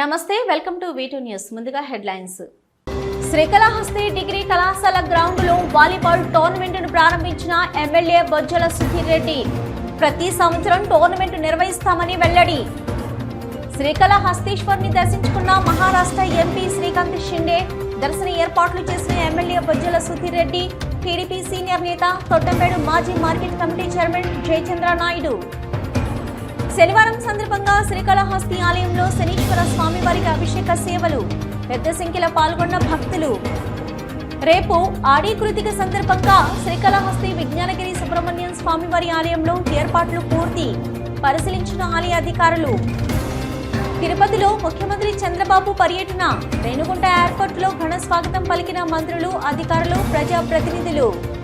నమస్తే welcome to V two news ముందుగా headlines. Srikalahasti degree కళాశాల గ్రౌండ్లో వాలీబాల్ టోర్నమెంట్ను ప్రారంభించిన ఎమ్మెల్యే బొజ్జల సుధీర్ రెడ్డి. ప్రతి సంవత్సరం టోర్నమెంట్ నిర్వహిస్తామని వెల్లడి. శ్రీకాళహస్తీశ్వర్ని దర్శించుకున్న మహారాష్ట్ర ఎంపీ శ్రీకాంత్ షిండే దర్శన ఏర్పాట్లు చేసిన MLA Bojjala Sudheer Reddy TDP senior నేత తొట్టంపేడు మాజీ market committee chairman Jayachandra Naidu. శనివారం సందర్భంగా శ్రీకాళహస్తి ఆలయంలో శనీశ్వర స్వామివారికి అభిషేక సేవలు. పెద్ద సంఖ్యలో పాల్గొన్న భక్తులు. రేపు ఆడి కృతిక సందర్భంగా శ్రీకాళహస్తి విజ్ఞానగిరి సుబ్రహ్మణ్యం స్వామివారి ఆలయంలో ఏర్పాట్లు పూర్తి. పరిశీలించిన ఆలయ అధికారులు. తిరుపతిలో ముఖ్యమంత్రి చంద్రబాబు పర్యటన. రేణుగుంట ఎయిర్పోర్టులో ఘన స్వాగతం పలికిన మంత్రులు అధికారులు ప్రజాప్రతినిధులు.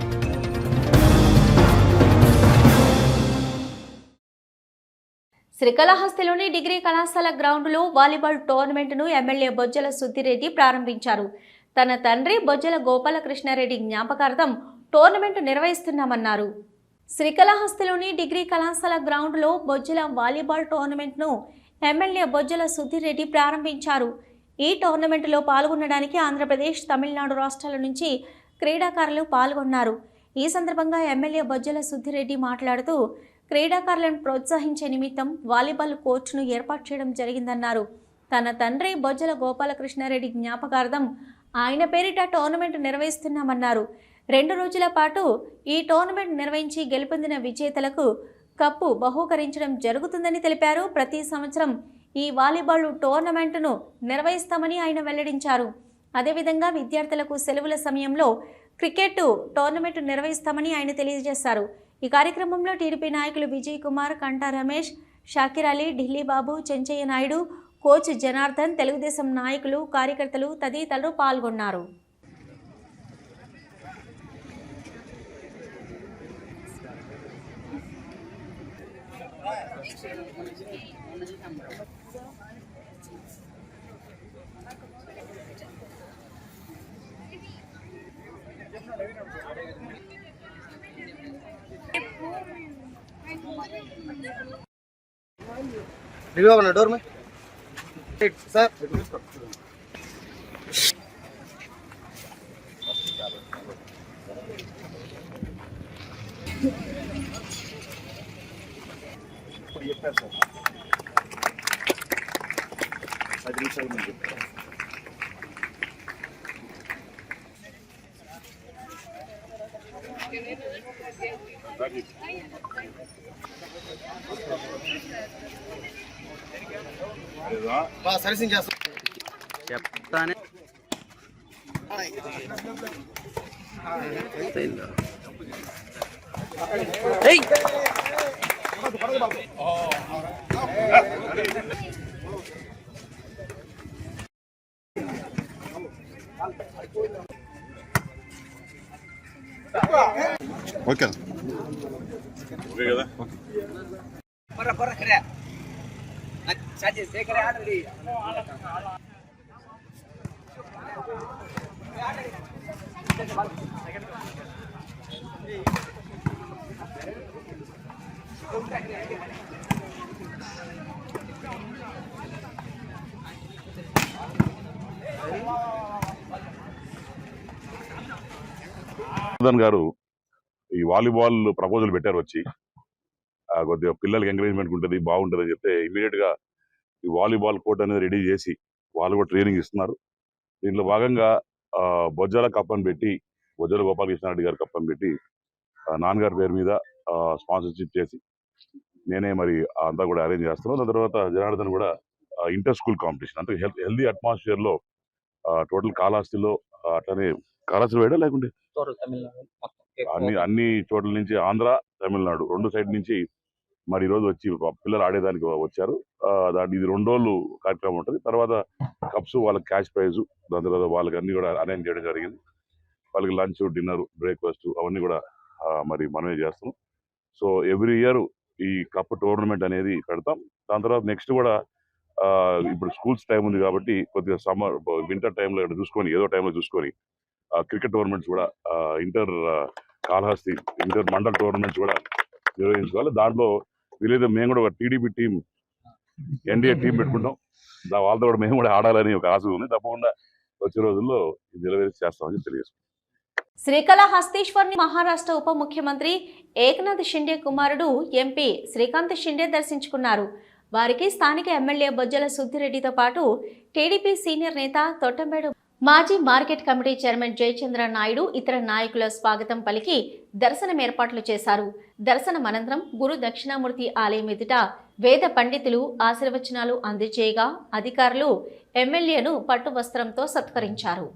శ్రీకాళహస్తిలోని డిగ్రీ కళాశాల గ్రౌండ్లో వాలీబాల్ టోర్నమెంట్ను ఎమ్మెల్యే బొజ్జల సుద్దిరెడ్డి ప్రారంభించారు. తన తండ్రి బొజ్జల గోపాలకృష్ణారెడ్డి జ్ఞాపకార్థం టోర్నమెంట్ నిర్వహిస్తున్నామన్నారు. శ్రీకాళహస్తిలోని డిగ్రీ కళాశాల గ్రౌండ్లో బొజ్జల వాలీబాల్ టోర్నమెంట్ను ఎమ్మెల్యే బొజ్జల సుధీర్ ప్రారంభించారు. ఈ టోర్నమెంట్లో పాల్గొనడానికి ఆంధ్రప్రదేశ్ తమిళనాడు రాష్ట్రాల నుంచి క్రీడాకారులు పాల్గొన్నారు. ఈ సందర్భంగా ఎమ్మెల్యే బొజ్జల సుద్దిరెడ్డి మాట్లాడుతూ క్రీడాకారులను ప్రోత్సహించే నిమిత్తం వాలీబాల్ కోచ్ను ఏర్పాటు చేయడం జరిగిందన్నారు. తన తండ్రి బొజ్జల గోపాలకృష్ణారెడ్డి జ్ఞాపకార్థం ఆయన పేరిట టోర్నమెంట్ నిర్వహిస్తున్నామన్నారు. రెండు రోజుల పాటు ఈ టోర్నమెంట్ నిర్వహించి గెలుపొందిన విజేతలకు కప్పు బహూకరించడం జరుగుతుందని తెలిపారు. ప్రతి సంవత్సరం ఈ వాలీబాల్ టోర్నమెంట్ను నిర్వహిస్తామని ఆయన వెల్లడించారు. అదేవిధంగా విద్యార్థులకు సెలవుల సమయంలో క్రికెట్ టోర్నమెంట్ నిర్వహిస్తామని ఆయన తెలియజేశారు. ఈ కార్యక్రమంలో టీడీపీ నాయకులు విజయ్ కుమార్ కంటా రమేష్ షాకిర్ అలీ ఢిల్లీ బాబు చెంచయ్య నాయుడు కోచ్ జనార్దన్ తెలుగుదేశం నాయకులు కార్యకర్తలు తదితరులు పాల్గొన్నారు. रिव्यू बना डोर में सर బా సర్వీసింగ్ చేస్తాం. చెప్తానే. ఓకే. ఓకే కదా. ఓకే గారు ఈ వాలీబాల్ ప్రపోజల్ పెట్టారు వచ్చి. కొద్దిగా పిల్లలకి ఎంకరేజ్మెంట్ ఉంటుంది బాగుంటుంది అని చెప్తే ఇమీడియట్గా ఈ వాలీబాల్ కోర్ట్ అనేది రెడీ చేసి వాళ్ళు కూడా ట్రైనింగ్ ఇస్తున్నారు. దీంట్లో భాగంగా బొజ్జల కప్ అని పెట్టి బొజ్జల గోపాలకృష్ణారెడ్డి గారి కప్ అని పెట్టి నాన్నగారి పేరు మీద స్పాన్సర్షిప్ చేసి నేనే మరి అంతా కూడా అరేంజ్ చేస్తున్నాను దాని తర్వాత జనార్దన్ కూడా ఇంటర్ స్కూల్ కాంపిటీషన్ అంటే హెల్దీ అట్మాస్ఫియర్లో టోటల్ కాళహస్తిలో అట్లనే కాళహస్తి వేయడా లేకుంటే? అన్ని అన్ని చోట్ల నుంచి ఆంధ్ర తమిళనాడు రెండు సైడ్ నుంచి మరి ఈ రోజు వచ్చి పిల్లలు ఆడేదానికి వచ్చారు. దాని ఇది రెండు రోజులు కార్యక్రమం ఉంటుంది. తర్వాత కప్స్ వాళ్ళకి క్యాష్ ప్రైజ్ దాని తర్వాత వాళ్ళకి అన్ని కూడా అరేంజ్ చేయడం జరిగింది. వాళ్ళకి లంచ్ డిన్నర్ బ్రేక్ఫాస్ట్ అవన్నీ కూడా మరి మనమే చేస్తాం సో ఎవ్రీ ఇయర్ ఈ కప్ టోర్నమెంట్ అనేది పెడతాం. దాని తర్వాత నెక్స్ట్ కూడా ఆ, ఇప్పుడు స్కూల్స్ టైం ఉంది కాబట్టి కొద్దిగా సమ్మర్ వింటర్ టైంలో చూసుకొని ఏదో టైంలో చూసుకొని క్రికెట్ టోర్నమెంట్స్ కూడా inter Kalahasti inter mandal tournaments కూడా నిర్వహించుకోవాలి. దాంట్లో వీలైతే మేము కూడా ఒక టీడీపీ టీం ఎన్డీఏ టీం పెట్టుకుంటాం. వాళ్ళతో కూడా మేము కూడా ఆడాలని ఒక ఆశ ఉంది. తప్పకుండా వచ్చే రోజుల్లో ఇది నెరవేర్చి చేస్తామని తెలియజేస్తాం శ్రీకళహస్తీశ్వర్ని మహారాష్ట్ర ఉప ముఖ్యమంత్రి ఏకనాథ్ షిండే కుమారుడు ఎంపీ శ్రీకాంత్ షిండే దర్శించుకున్నారు. వారికి స్థానిక ఎమ్మెల్యే బొజ్జల సుద్దిరెడ్డితో పాటు టీడీపీ సీనియర్ నేత తొట్టంబేడు మాజీ market committee chairman Jayachandra Naidu ఇతర నాయకుల స్వాగతం పలికి దర్శనం ఏర్పాట్లు చేశారు. దర్శనం అనంతరం గురు దక్షిణామూర్తి ఆలయం ఎదుట వేద పండితులు ఆశీర్వచనాలు అందజేయగా అధికారులు ఎమ్మెల్యేను పట్టు వస్త్రంతో సత్కరించారు.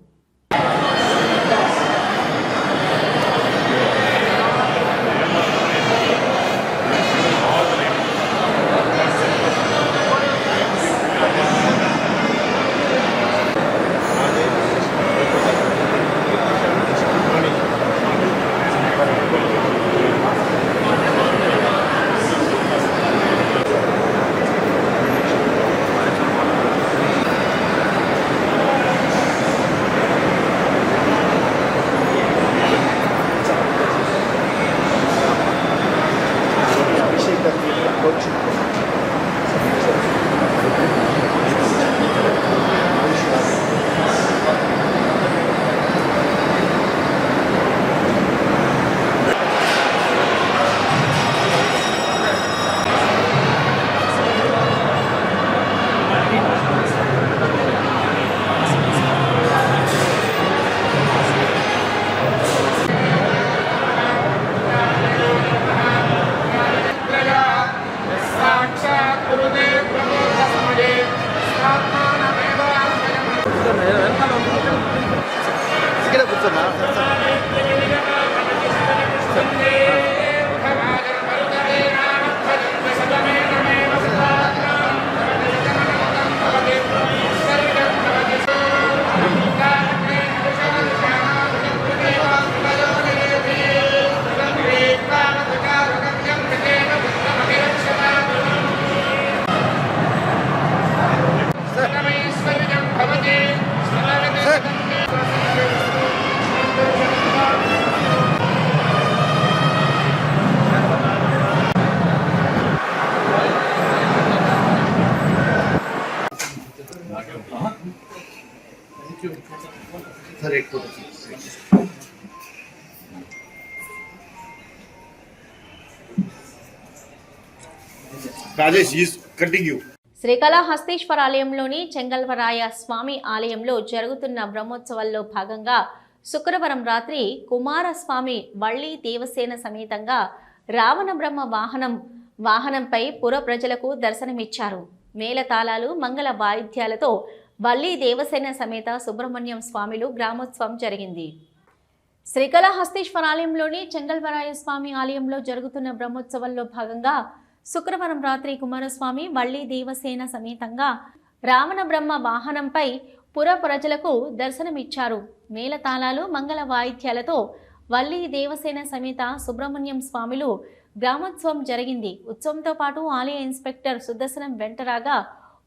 రాజేష్ కంటిన్యూ. శ్రీకాళహస్తీశ్వర ఆలయంలోని చెంగల్వరాయ స్వామి ఆలయంలో జరుగుతున్న బ్రహ్మోత్సవాల్లో భాగంగా శుక్రవారం రాత్రి కుమారస్వామి వళ్ళీ దేవసేన సమేతంగా రావణ బ్రహ్మ వాహనం వాహనంపై పుర ప్రజలకు దర్శనమిచ్చారు. మేళతాళాలు మంగళ వాయిద్యాలతో వల్లి దేవసేన సమేత సుబ్రహ్మణ్యం స్వామిలు గ్రామోత్సవం జరిగింది. శ్రీకాళహస్తీశ్వర ఆలయంలోని చెంగల్వరాయ స్వామి ఆలయంలో జరుగుతున్న బ్రహ్మోత్సవంలో భాగంగా శుక్రవారం రాత్రి కుమారస్వామి వల్లి దేవసేన సమేతంగా రావణ బ్రహ్మ వాహనంపై పుర ప్రజలకు దర్శనమిచ్చారు. మేళతాళాలు మంగళ వాయిద్యాలతో వల్లి దేవసేన సమేత సుబ్రహ్మణ్యం స్వామిలు గ్రామోత్సవం జరిగింది. ఉత్సవంతో పాటు ఆలయ ఇన్స్పెక్టర్ సుదర్శనం వెంటరాగా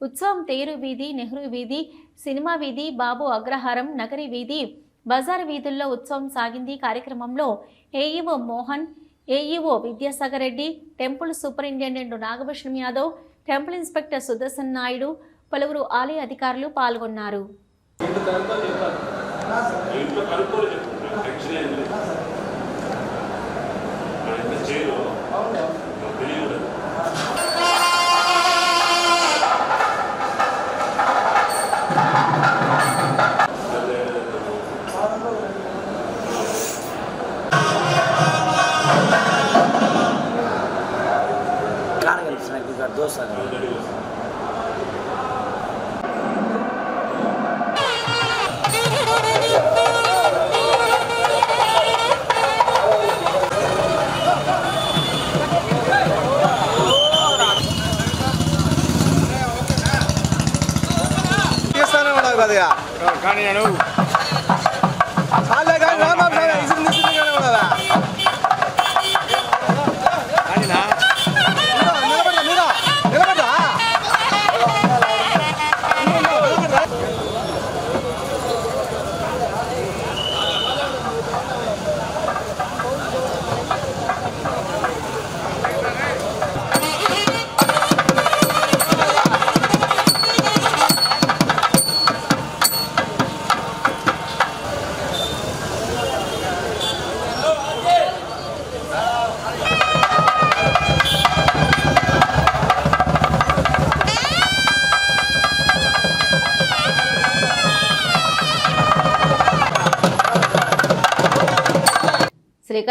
ఉత్సవం తేరు వీధి నెహ్రూ వీధి సినిమా వీధి బాబు అగ్రహారం నగరి వీధి బజార్ వీధుల్లో ఉత్సవం సాగింది. కార్యక్రమంలో AEO Mohan AEO Vidyasagar Reddy temple superintendent Nagabhushanam Yadav temple inspector Sudarshan Naidu పలువురు ఆలయ అధికారులు పాల్గొన్నారు.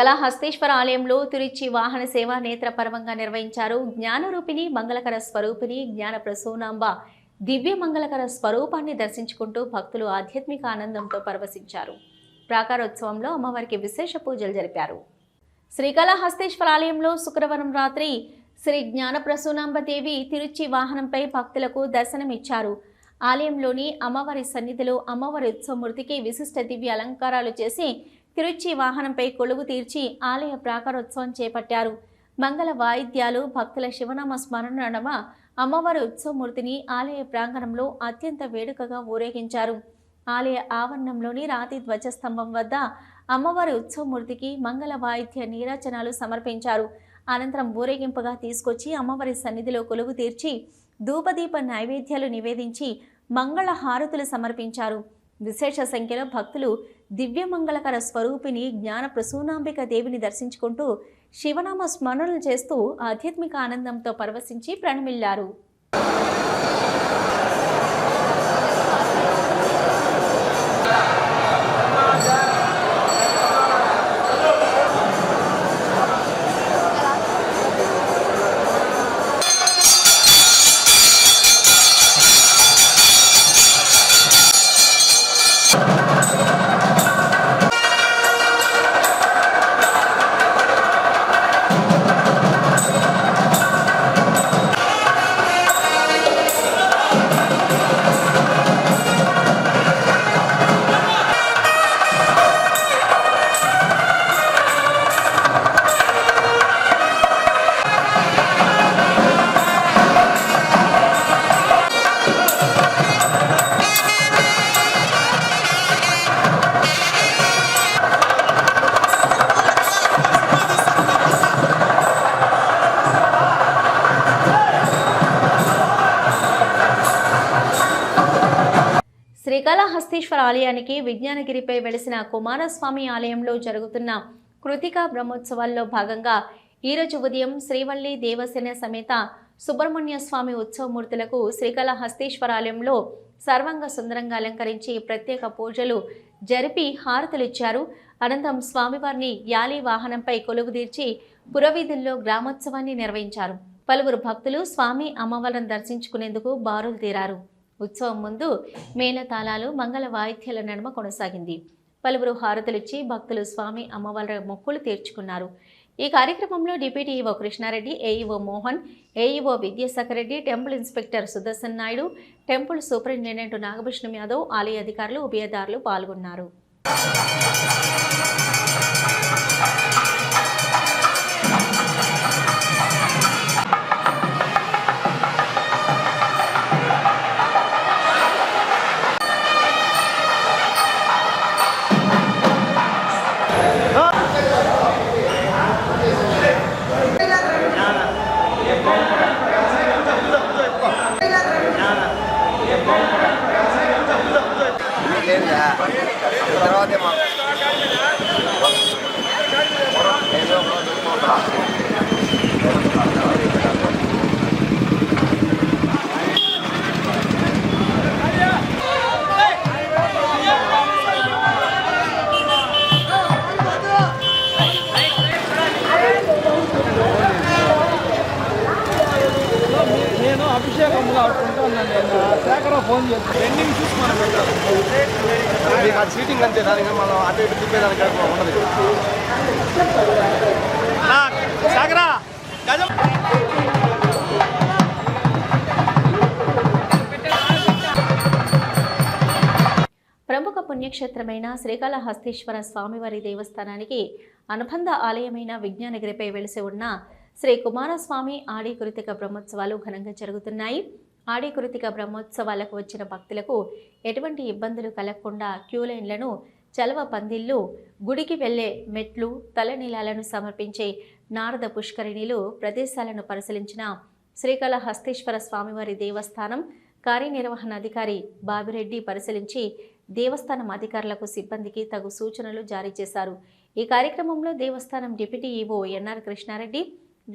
శ్రీకళహస్తీశ్వర ఆలయంలో తిరుచి వాహన సేవ నేత్ర పర్వంగా నిర్వహించారు జ్ఞానరూపిణి మంగళకర స్వరూపిణి జ్ఞాన ప్రసూనాంబ. దివ్య మంగళకర స్వరూపాన్ని దర్శించుకుంటూ భక్తులు ఆధ్యాత్మిక ఆనందంతో పరవశించారు. ప్రాకారోత్సవంలో అమ్మవారికి విశేష పూజలు జరిపారు. శ్రీకాళహస్తీశ్వర ఆలయంలో శుక్రవారం రాత్రి శ్రీ జ్ఞాన ప్రసూనాంబ దేవి తిరుచి వాహనంపై భక్తులకు దర్శనమిచ్చారు. ఆలయంలోని అమ్మవారి సన్నిధిలో అమ్మవారి ఉత్సవమూర్తికి విశిష్ట దివ్య అలంకారాలు చేసి తిరుచి వాహనంపై కొలువు తీర్చి ఆలయ ప్రాకారోత్సవం చేపట్టారు. మంగళ వాయిద్యాలు భక్తుల శివనామ స్మరణ నడమ అమ్మవారి ఉత్సవమూర్తిని ఆలయ ప్రాంగణంలో అత్యంత వేడుకగా ఊరేగించారు. ఆలయ ఆవరణంలోని రాతి ధ్వజస్తంభం వద్ద అమ్మవారి ఉత్సవమూర్తికి మంగళ వాయిద్య నీరాజనాలు సమర్పించారు. అనంతరం ఊరేగింపుగా తీసుకొచ్చి అమ్మవారి సన్నిధిలో కొలువు తీర్చి ధూపదీప నైవేద్యాలు నివేదించి మంగళ హారతులు సమర్పించారు. విశేష సంఖ్యలో భక్తులు దివ్యమంగళకర స్వరూపిణి జ్ఞాన ప్రసూనాంబిక దేవిని దర్శించుకుంటూ శివనామ స్మరణలు చేస్తూ ఆధ్యాత్మిక ఆనందంతో పరవశించి ప్రణమిల్లారు. కోటేశ్వర ఆలయానికి విజ్ఞానగిరిపై వెలిసిన కుమారస్వామి ఆలయంలో జరుగుతున్న కృతికా బ్రహ్మోత్సవాల్లో భాగంగా ఈరోజు ఉదయం శ్రీవల్లి దేవసేన సమేత సుబ్రహ్మణ్య స్వామి ఉత్సవమూర్తులకు శ్రీకాళహస్తీశ్వర ఆలయంలో సర్వంగ సుందరంగా అలంకరించి ప్రత్యేక పూజలు జరిపి హారతులిచ్చారు. అనంతరం స్వామివారిని యాలి వాహనంపై కొలువుదీర్చి పురవీధుల్లో గ్రామోత్సవాన్ని నిర్వహించారు. పలువురు భక్తులు స్వామి అమ్మవారిని దర్శించుకునేందుకు బారులు తీరారు. ఉత్సవం ముందు మేళతాళాలు మంగళ వాయిద్యాల నడుమ కొనసాగింది. పలువురు హారతులిచ్చి భక్తులు స్వామి అమ్మవారి మొక్కులు తీర్చుకున్నారు. ఈ కార్యక్రమంలో deputy EO Krishna Reddy AEO Mohan AEO Vidyasagar Reddy temple inspector Sudarshan Naidu temple superintendent Nagabhushanam Yadav ఆలయ అధికారులు ఉభయదారులు పాల్గొన్నారు. ప్రముఖ పుణ్యక్షేత్రమైన శ్రీకాళహస్తీశ్వర స్వామివారి దేవస్థానానికి అనుబంధ ఆలయమైన విజ్ఞానగిరిపై వెలిసి ఉన్న శ్రీ కుమారస్వామి ఆడి కృతిక బ్రహ్మోత్సవాలు ఘనంగా జరుగుతున్నాయి. ఆడి కృతిక బ్రహ్మోత్సవాలకు వచ్చిన భక్తులకు ఎటువంటి ఇబ్బందులు కలగకుండా క్యూలైన్లను చలవ పందిళ్ళు గుడికి వెళ్ళే మెట్లు తలనీలాలను సమర్పించే నారద పుష్కరిణిలు ప్రదేశాలను పరిశీలించిన శ్రీకాళహస్తీశ్వర స్వామివారి దేవస్థానం కార్యనిర్వహణాధికారి బాబిరెడ్డి పరిశీలించి దేవస్థానం అధికారులకు సిబ్బందికి తగు సూచనలు జారీ చేశారు. ఈ కార్యక్రమంలో దేవస్థానం deputy EO NR Krishna Reddy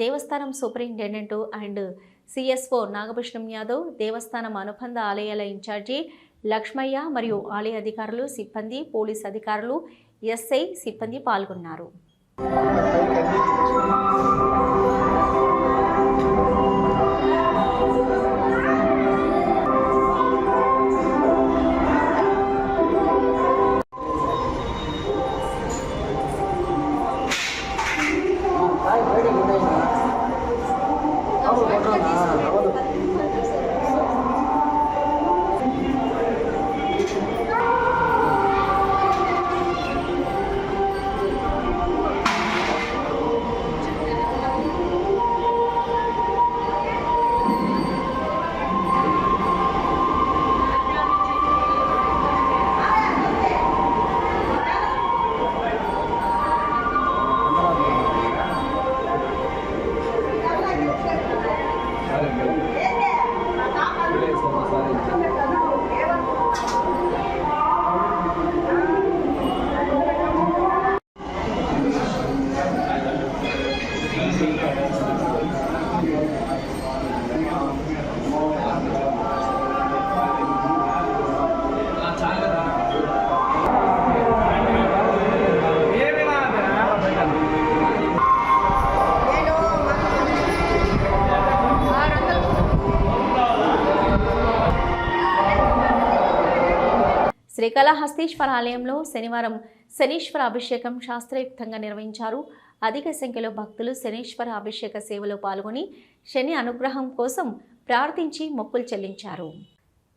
Devasthanam superintendent and CSO Nagabhushanam Yadav దేవస్థానం అనుబంధ ఆలయాల ఇన్ఛార్జి లక్ష్మయ్య మరియు ఆలయ అధికారులు సిబ్బంది పోలీస్ అధికారులు ఎస్ఐ సిబ్బంది పాల్గొన్నారు. శ్రీకళహస్తీశ్వర ఆలయంలో శనివారం శనీశ్వర అభిషేకం శాస్త్రయుక్తంగా నిర్వహించారు. అధిక సంఖ్యలో భక్తులు శనీశ్వర అభిషేక సేవలో పాల్గొని శని అనుగ్రహం కోసం ప్రార్థించి మొక్కులు చెల్లించారు.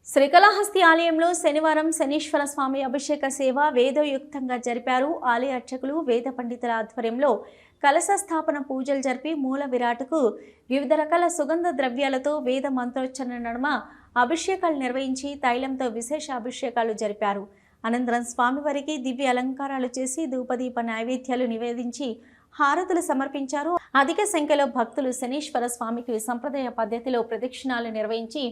శ్రీకళహస్తి ఆలయంలో శనివారం శనీశ్వర స్వామి అభిషేక సేవ వేదోయుక్తంగా జరిపారు. ఆలయ అర్చకులు వేద పండితుల ఆధ్వర్యంలో కలశ స్థాపన పూజలు జరిపి మూల విరాట్కు వివిధ రకాల సుగంధ ద్రవ్యాలతో వేద మంత్రోచ్చరణ నడుమ అభిషేకాలు నిర్వహించి తైలంతో విశేష అభిషేకాలు జరిపారు. అనంతరం స్వామివారికి దివ్య అలంకారాలు చేసి ధూపదీప నైవేద్యాలు నివేదించి హారతులు సమర్పించారు. అధిక సంఖ్యలో భక్తులు శనీశ్వర స్వామికి సంప్రదాయ పద్ధతిలో ప్రదక్షిణాలు నిర్వహించి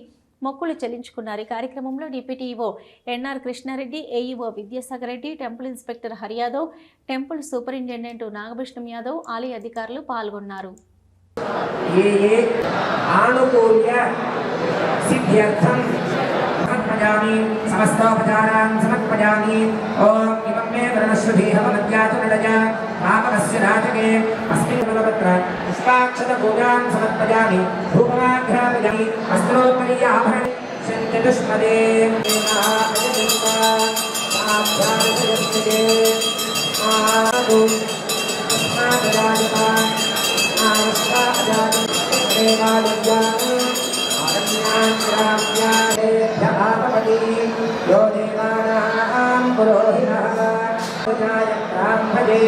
మొక్కులు చెల్లించుకున్నారు. ఈ కార్యక్రమంలో deputy EO NR Krishna Reddy AEO Vidyasagar Reddy temple inspector Hari Yadav temple superintendent Nagabhushanam Yadav ఆలయ అధికారులు పాల్గొన్నారు. ये ये आनुकूल्य सिद्ध्यर्थम समत्पजामि समस्तोपचारां समत्पजामि ॐ इमं मे व्रणश्रुभिहवमज्ञातुनडजा पापकस्य राजके, अस्मिन् गुणवत्र पुष्पाक्षतपूजां समत्पजामि भूपमाघ्रापजामि वस्त्रोत्तरीय आभरणे चतुष्पदे महाप्रतिष्ठे यो देवानां पुरोहितः भजे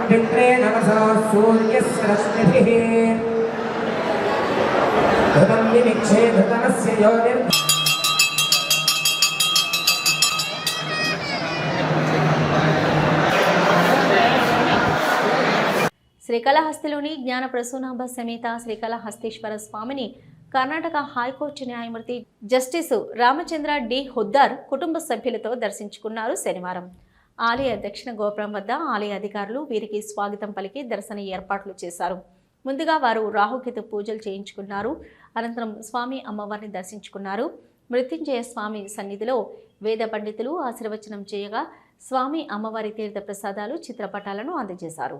अभिन्द्रे नमसो सूर्यस्य रश्मिभिः घृतं विमिक्षे घृतमस्य योनिर् శ్రీకాళహస్తిలోని జ్ఞాన ప్రసూనాభ సమేత శ్రీకాళహస్తీశ్వర స్వామిని కర్ణాటక హైకోర్టు న్యాయమూర్తి జస్టిస్ రామచంద్ర డి. హుద్దార్ కుటుంబ సభ్యులతో దర్శించుకున్నారు శనివారం. ఆలయ దక్షిణ గోపురం వద్ద ఆలయ అధికారులు వీరికి స్వాగతం పలికి దర్శన ఏర్పాట్లు చేశారు. ముందుగా వారు రాహుకేతు పూజలు చేయించుకున్నారు. అనంతరం స్వామి అమ్మవారిని దర్శించుకున్నారు. మృత్యుంజయ స్వామి సన్నిధిలో వేద పండితులు ఆశీర్వచనం చేయగా స్వామి అమ్మవారి తీర్థ ప్రసాదాలు చిత్రపటాలను అందజేశారు.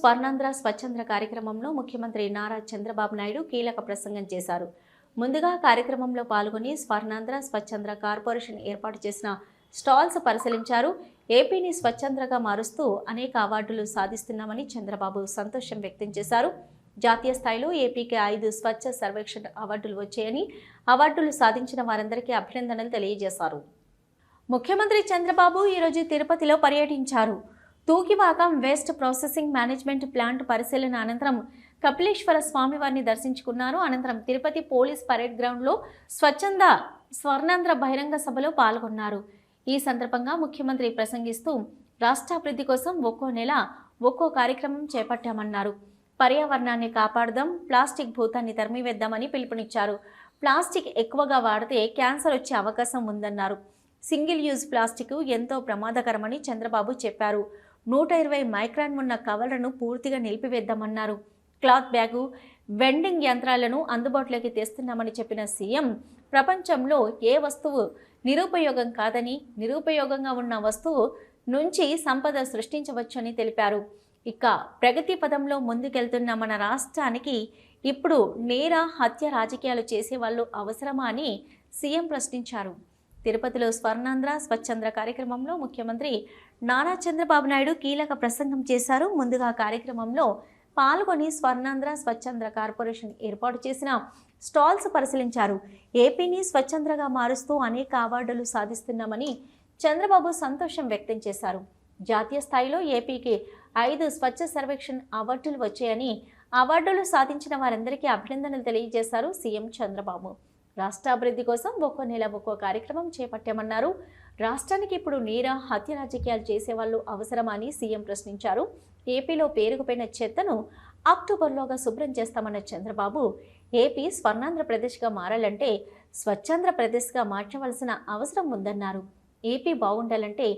స్వర్ణాంధ్ర స్వచ్ఛంద్ర కార్యక్రమంలో ముఖ్యమంత్రి నారా చంద్రబాబు నాయుడు కీలక ప్రసంగం చేశారు. ముందుగా కార్యక్రమంలో పాల్గొని స్వర్ణాంధ్ర స్వచ్ఛంద్ర కార్పొరేషన్ ఏర్పాటు చేసిన స్టాల్స్ పరిశీలించారు. ఏపీని స్వచ్ఛంద్రగా మారుస్తూ అనేక అవార్డులు సాధిస్తున్నామని చంద్రబాబు సంతోషం వ్యక్తం చేశారు. జాతీయ స్థాయిలో ఏపీకి ఐదు స్వచ్ఛ సర్వేక్షణ అవార్డులు వచ్చాయని అవార్డులు సాధించిన వారందరికీ అభినందనలు తెలియజేశారు. ముఖ్యమంత్రి చంద్రబాబు ఈరోజు తిరుపతిలో పర్యటించారు. Thukivakam waste processing management plant పరిశీలన అనంతరం కపిలేశ్వర స్వామివారిని దర్శించుకున్నారు. అనంతరం తిరుపతి పోలీస్ పరేడ్ గ్రౌండ్లో స్వచ్ఛంద స్వర్ణాంధ్ర బహిరంగ సభలో పాల్గొన్నారు. ఈ సందర్భంగా ముఖ్యమంత్రి ప్రసంగిస్తూ రాష్ట్రాభివృద్ధి కోసం ఒక్కో నెల ఒక్కో కార్యక్రమం చేపట్టామన్నారు. పర్యావరణాన్ని కాపాడదాం ప్లాస్టిక్ భూతాన్ని తరిమివేద్దామని పిలుపునిచ్చారు. ప్లాస్టిక్ ఎక్కువగా వాడితే క్యాన్సర్ వచ్చే అవకాశం ఉందన్నారు. సింగిల్ యూజ్ ప్లాస్టిక్ ఎంతో ప్రమాదకరమని చంద్రబాబు చెప్పారు. నూట ఇరవై మైక్రాన్ ఉన్న కవర్లను పూర్తిగా నిలిపివేద్దామన్నారు. క్లాత్ బ్యాగు వెండింగ్ యంత్రాలను అందుబాటులోకి తెస్తున్నామని చెప్పిన సీఎం ప్రపంచంలో ఏ వస్తువు నిరుపయోగం కాదని నిరుపయోగంగా ఉన్న వస్తువు నుంచి సంపద సృష్టించవచ్చని తెలిపారు. ఇక ప్రగతి పదంలో ముందుకెళ్తున్న మన రాష్ట్రానికి ఇప్పుడు నేర హత్య రాజకీయాలు చేసేవాళ్ళు అవసరమా అని సీఎం ప్రశ్నించారు. తిరుపతిలో స్వర్ణాంధ్ర స్వచ్ఛంద్ర కార్యక్రమంలో ముఖ్యమంత్రి నారా చంద్రబాబు నాయుడు కీలక ప్రసంగం చేశారు. ముందుగా కార్యక్రమంలో పాల్గొని స్వర్ణాంధ్ర స్వచ్ఛంద్ర కార్పొరేషన్ ఏర్పాటు చేసిన స్టాల్స్ పరిశీలించారు. ఏపీని స్వచ్ఛంద్రగా మారుస్తూ అనేక అవార్డులు సాధిస్తున్నామని చంద్రబాబు సంతోషం వ్యక్తం చేశారు. జాతీయ స్థాయిలో ఏపీకి ఐదు స్వచ్ఛ సర్వేక్షణ్ అవార్డులు వచ్చాయని అవార్డులు సాధించిన వారందరికీ అభినందనలు తెలియజేశారు సీఎం చంద్రబాబు. రాష్ట్ర అభివృద్ధి కోసం ఒక్కో నెల ఒక్కో కార్యక్రమం చేపట్టామన్నారు. రాష్ట్రానికి ఇప్పుడు నేర హత్య రాజకీయాలు చేసేవాళ్ళు అవసరమా అని సీఎం ప్రశ్నించారు. ఏపీలో పేరుకుపోయిన చెత్తను అక్టోబర్లోగా శుభ్రం చేస్తామన్న చంద్రబాబు ఏపీ స్వర్ణాంధ్రప్రదేశ్గా మారాలంటే స్వచ్ఛాంధ్రప్రదేశ్గా మార్చవలసిన అవసరం ఉందన్నారు. ఏపీ బాగుండాలంటే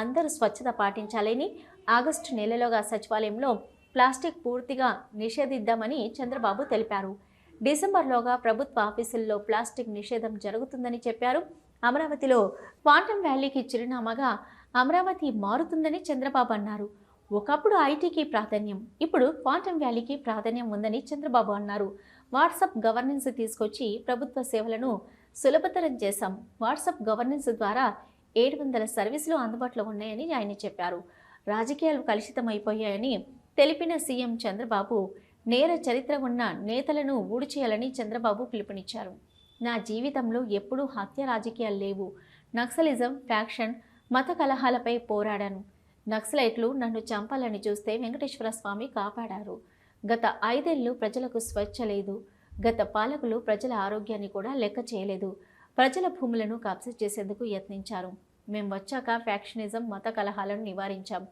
అందరూ స్వచ్ఛత పాటించాలని ఆగస్టు నెలలోగా సచివాలయంలో ప్లాస్టిక్ పూర్తిగా నిషేధిద్దామని చంద్రబాబు తెలిపారు. డిసెంబర్లోగా ప్రభుత్వ ఆఫీసుల్లో ప్లాస్టిక్ నిషేధం జరుగుతుందని చెప్పారు. అమరావతిలో క్వాంటమ్ వ్యాలీకి చిరునామాగా అమరావతి మారుతుందని చంద్రబాబు అన్నారు. ఒకప్పుడు ఐటీకి ప్రాధాన్యం ఇప్పుడు క్వాంటమ్ వ్యాలీకి ప్రాధాన్యం ఉందని చంద్రబాబు అన్నారు. వాట్సాప్ గవర్నెన్స్ తీసుకొచ్చి ప్రభుత్వ సేవలను సులభతరం చేశాం. వాట్సాప్ గవర్నెన్స్ ద్వారా ఏడు వందల సర్వీసులు అందుబాటులో ఉన్నాయని ఆయన చెప్పారు. రాజకీయాలు కలుషితమైపోయాయని తెలిపిన సీఎం చంద్రబాబు నేర చరిత్ర ఉన్న నేతలను ఊడిచేయాలని చంద్రబాబు పిలుపునిచ్చారు. నా జీవితంలో ఎప్పుడూ హత్య రాజకీయాలు లేవు. నక్సలిజం ఫ్యాక్షన్ మత కలహాలపై పోరాడాను. నక్సలైట్లు నన్ను చంపాలని చూస్తే వెంకటేశ్వర స్వామి కాపాడారు. గత ఐదేళ్ళు ప్రజలకు స్వేచ్ఛ లేదు. గత పాలకులు ప్రజల ఆరోగ్యాన్ని కూడా లెక్క చేయలేదు. ప్రజల భూములను కబ్జా చేసేందుకు యత్నించారు. మేం వచ్చాక ఫ్యాక్షనిజం మత కలహాలను నివారించాం.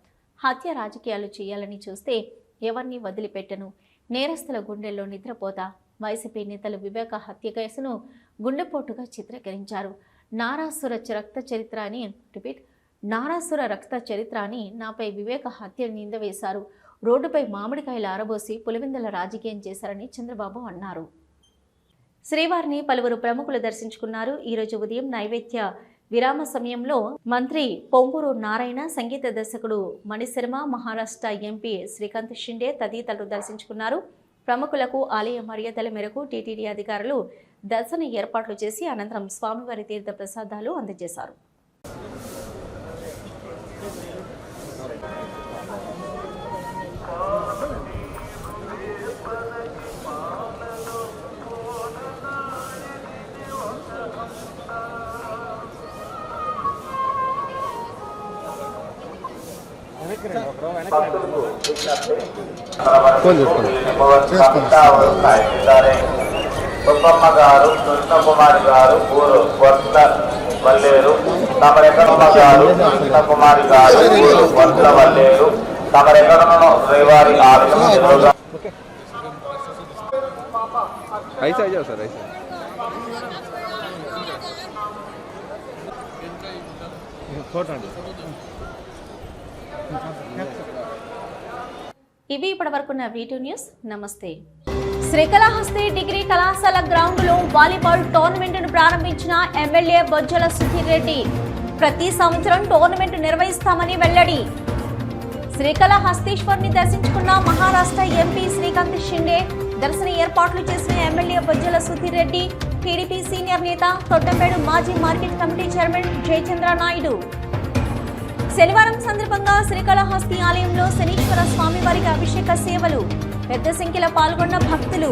హత్య రాజకీయాలు చేయాలని చూస్తే ఎవరిని వదిలిపెట్టను? నేరస్తుల గుండెల్లో నిద్రపోతా? వైసీపీ నేతలు వివేక హత్య కేసును గుండెపోటుగా చిత్రీకరించారు. నారాసుర రక్త చరిత్ర అని రిపీట్. నారాసుర రక్త చరిత్ర అని నాపై వివేక హత్య నింద వేశారు. రోడ్డుపై మామిడికాయలు ఆరబోసి పులివిందల రాజకీయం చేశారని చంద్రబాబు అన్నారు. శ్రీవారిని పలువురు ప్రముఖులు దర్శించుకున్నారు. ఈరోజు ఉదయం నైవేద్య విరామ సమయంలో మంత్రి పొంగూరు నారాయణ సంగీత దర్శకుడు మణిశర్మ మహారాష్ట్ర ఎంపీ శ్రీకాంత్ షిండే తదితరులు దర్శించుకున్నారు. ప్రముఖులకు ఆలయ మర్యాదల మేరకు టీటీడీ అధికారులు దర్శన ఏర్పాట్లు చేసి అనంతరం స్వామివారి తీర్థ ప్రసాదాలు అందజేశారు. సుబ్బమ్మ గారు కృష్ణకుమారి గారు ఊరు కొత్త వల్లేరు తమరెకడమ్మ గారు కృష్ణకుమారి గారు ఊరు కొత్త వల్లేరు తమరెకడను శ్రీవారి ఆలయం చూడండి ఇవి ఇప్పటివరకున్న వీటూ న్యూస్ నమస్తే. శ్రీకళహస్తి డిగ్రీ కళాశాల గ్రౌండ్లో వాలీబాల్ టోర్నమెంట్ను ప్రారంభించిన ఎమ్మెల్యే బొజ్జల సుధీర్ రెడ్డి ప్రతి సంవత్సరం టోర్నమెంట్ నిర్వహిస్తామని వెల్లడి. శ్రీకాళహస్తీశ్వర్ని దర్శించుకున్న మహారాష్ట్ర ఎంపీ శ్రీకాంత్ షిండే దర్శన ఏర్పాట్లు చేసిన MLA Bojjala Sudheer Reddy TDP senior నేత తొట్టంపేడు మాజీ market committee chairman Jayachandra Naidu. శనివారం సందర్భంగా శ్రీకాళహస్తి ఆలయంలో శనీశ్వర స్వామివారికి అభిషేక సేవలు. పెద్ద సంఖ్యలో పాల్గొన్న భక్తులు.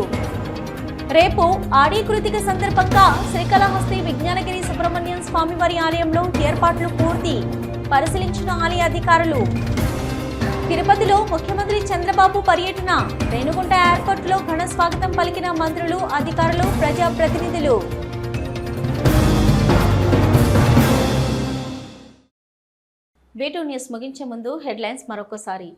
రేపు ఆడి కృతిక సందర్భంగా శ్రీకాళహస్తి విజ్ఞానగిరి సుబ్రహ్మణ్యం స్వామివారి ఆలయంలో ఏర్పాట్లు పూర్తి. పరిశీలించిన ఆలయ అధికారులు. తిరుపతిలో ముఖ్యమంత్రి చంద్రబాబు పర్యటన. రేణుగుంట ఎయిర్పోర్టులో ఘన స్వాగతం పలికిన మంత్రులు అధికారులు ప్రజాప్రతినిధులు. వేటూ న్యూస్ ముగించే ముందు హెడ్లైన్స్ మరొకసారి.